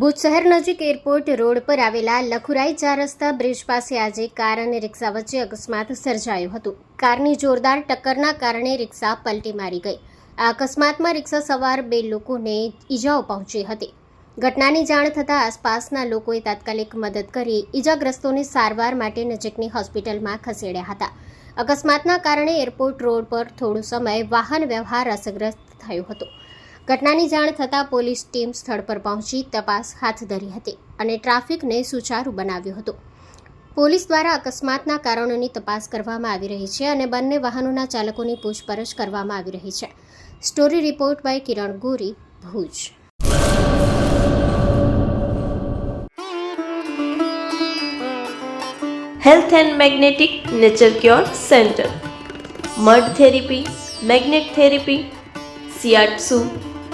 ભુજ શહેર નજીક airport road પર આવેલા લખુરાઈ ચાર રસ્તા બ્રિજ પાસે આજે કાર અને રિક્ષા વચ્ચે અકસ્માત સર્જાયો હતો. કારની જોરદાર ટક્કરના કારણે રિક્ષા પલટી મારી ગઈ. આ અકસ્માતમાં રિક્ષા સવાર બે લોકોને ઈજાઓ પહોંચી હતી. ઘટનાની જાણ થતાં આસપાસના લોકોએ તાત્કાલિક મદદ કરી ઈજાગ્રસ્તોને સારવાર માટે નજીકની હોસ્પિટલમાં ખસેડ્યા હતા. અકસ્માતના કારણે એરપોર્ટ રોડ પર થોડો સમય વાહન વ્યવહાર અસરગ્રસ્ત થયો હતો. ઘટનાની જાણ થતાં પોલીસ ટીમ સ્થળ પર પહોંચી તપાસ હાથ ધરી હતી અને ટ્રાફિકને સુચારુ બનાવ્યો હતો. પોલીસ દ્વારા અકસ્માતના કારણોની તપાસ કરવામાં આવી રહી છે અને બંને વાહનોના ચાલકોની પૂછપરછ કરવામાં આવી રહી છે. Story report by Kiran Gori, Bhuj. Health and magnetic nature cure centre. Mud therapy, magnet therapy shiatsu